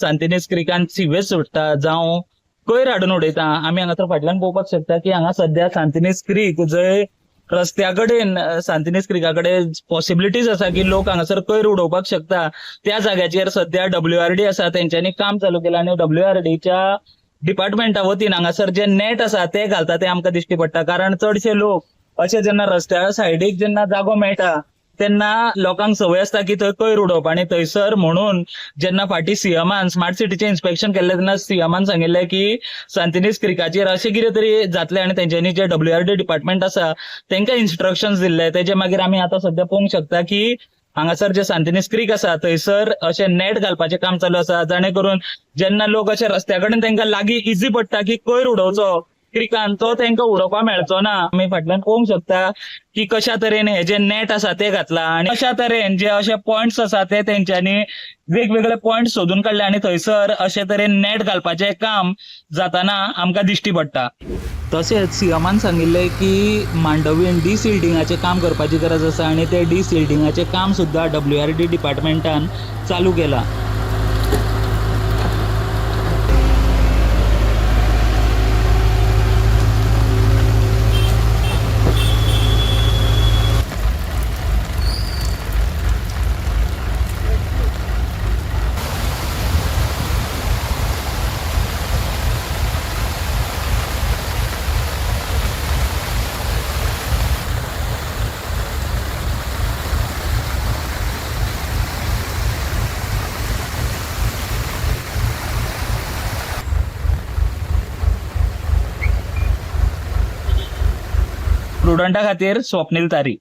सांतिनेज क्रिकांत sewage सोडटा जावं कोयर हाडून उडयता. आमी हांगासर फाटल्यान पळोवपाक शकता की हांगा सध्या सांतिनेज क्रीक जंय रस्त्या कडेन सांतिनेज क्रिका कडेन पॉसिबिलिटीज आसा की लोक हांगासर कोयर उडोवपाक शकता. त्या जाग्याचेर सध्या डब्ल्यू आर डी आसा तेंच्यांनी काम चालू केलां आनी डब्ल्यू आर डीच्या डिपार्टमेंटा वतीन हांगासर जे नेट आसा ते घालता ते आमकां दिश्टी पडटा. कारण चडशे लोक अशे जेन्ना रस्त्या सायडीक जेन्ना जागो मेळटा तेन्ना लोकांक संवय आसता की थंय कोयर उडोवप. आणि थंयसर म्हणून जेन्ना फाटी सीएमान स्मार्ट सिटीचें इन्स्पेक्शन केल्लें तेन्ना सीएमान सांगिल्लें की सांतिनीज क्रिकाचेर अशें कितें तरी जातलें आनी तेंच्यांनी J W R D department आसा तेंकां इन्स्ट्रक्शन दिल्ले. तेजे मागीर आमी आतां सद्या पळोवंक शकता की हांगासर जे सांतिनीज क्रीक आसा थंयसर अशें नेट घालपाचें काम चालू आसा. जाणे करून जेन्ना लोक अशे रस्त्या कडेन तेंकां लागीं इझी पडटा की कोयर उडोवचो क्रिकान तो तेंकां उडोवपा मेळचो ना. आमी फाटल्यान पळोवंक शकता की कशा तरेन हे जे नेट आसा ते घातला आनी कशा तरेन जे अशे पॉइंट्स आसा ते तेंच्यांनी वेगवेगळे पॉइंट सोदून काडले आनी थंयसर अशे तरेन नेट घालपाचें काम जाताना आमकां दिश्टी पडटा. तशेंच सीएमान सांगिल्लें की मांडवीन डिसिल्डिंगाचें काम करपाची गरज आसा आनी ते डिसिल्डिंगाचें काम सुद्दां डब्ल्यू आर डी डिपार्टमेंटान चालू केलां. स्टुडंटा खातीर स्वप्नील तारी.